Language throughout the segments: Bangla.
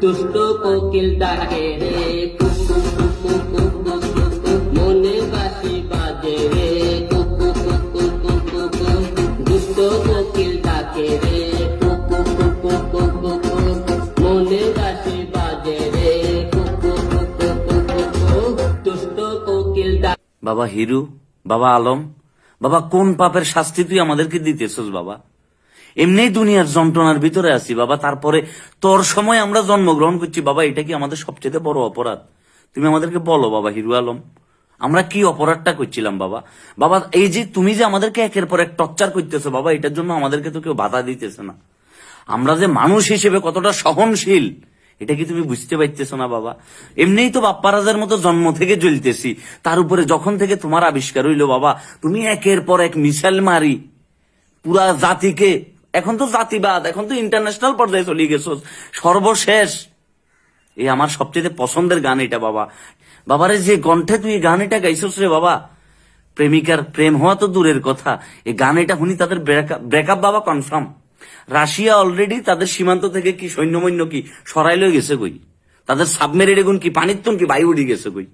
দুষ্ট কোকিল রে মনে বাসি বাজে রে দুষ্ট কোকিল রে বাবা হিরু, বাবা আলম, বাবা কোন পাপের শাস্তি তুই আমাদেরকে দিতেছস, বাবা? এমনিই দুনিয়ার যন্ত্রণার ভিতরে আছি, বাবা। তারপরে তোর সময় আমরা জন্মগ্রহণ করছি, বাবা। এটা কি আমাদের সবচেয়ে বড় অপরাধ? তুমি আমাদেরকে বলো, বাবা, হিরু আলম। আমরা কি অপরাধটা করছিলাম, বাবা? বাবা, এই যে তুমি যে আমাদেরকে একের পর এক টর্চার করতেছো, বাবা, এটার জন্য আমাদেরকে তো কেউ বাধা দিতেছে না। আমরা যে মানুষ হিসেবে কতটা সহনশীল, এটা কি তুমি বুঝতে পারতেছো না, বাবা? এমনিই তো বাপ্পারাজের মতো জন্ম থেকে জ্বলতেছি। তার উপরে যখন থেকে তোমার আবিষ্কার হইল, বাবা, তুমি একের পর এক মিসাইল মারি, পুরা জাতিকে এখন তো জাতিবাদ, এখন তো ইন্টারন্যাশনাল পর্যায়ে চলে গেছো। সর্বশেষ। এই আমার সবচেয়ে পছন্দের গান এটা, বাবা। বাবারে, যে কণ্ঠে তুই গান এটা গাইছস রে, বাবা। প্রেমিকার প্রেম হওয়া তো দূরের কথা। এই গান এটা শুনি তাদের ব্রেকআপ বাবা কনফার্ম রাশিয়া অলরেডি তাদের সীমান্ত থেকে কি সৈন্যমৈন্য কি সরাই লয়ে গেছে কই? তাদের সাবমেরিন এগুন কি, পানির কি, বায়ু উড়ি গেছে কই?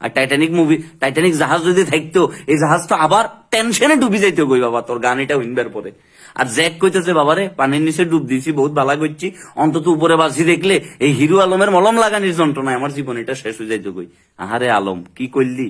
আর টাইটানিক মুভি টাইটানিক জাহাজ যদি থাকতো, এই জাহাজ তো আবার টেনশনে ডুবি যাইতে কই বাবা, তোর গান এটা উইনবার পরে। আর জ্যাক কইতেছে, বাবারে, পানির নিচে ডুব দিছি, বহুত ভালা করছি। অন্তত উপরে বাসি দেখলে এই হিরো আলমের মলম লাগানির যন্ত্রণায় আমার জীবন এটা শেষ হয়ে যাইতে কই? আহারে আলম, কি করলি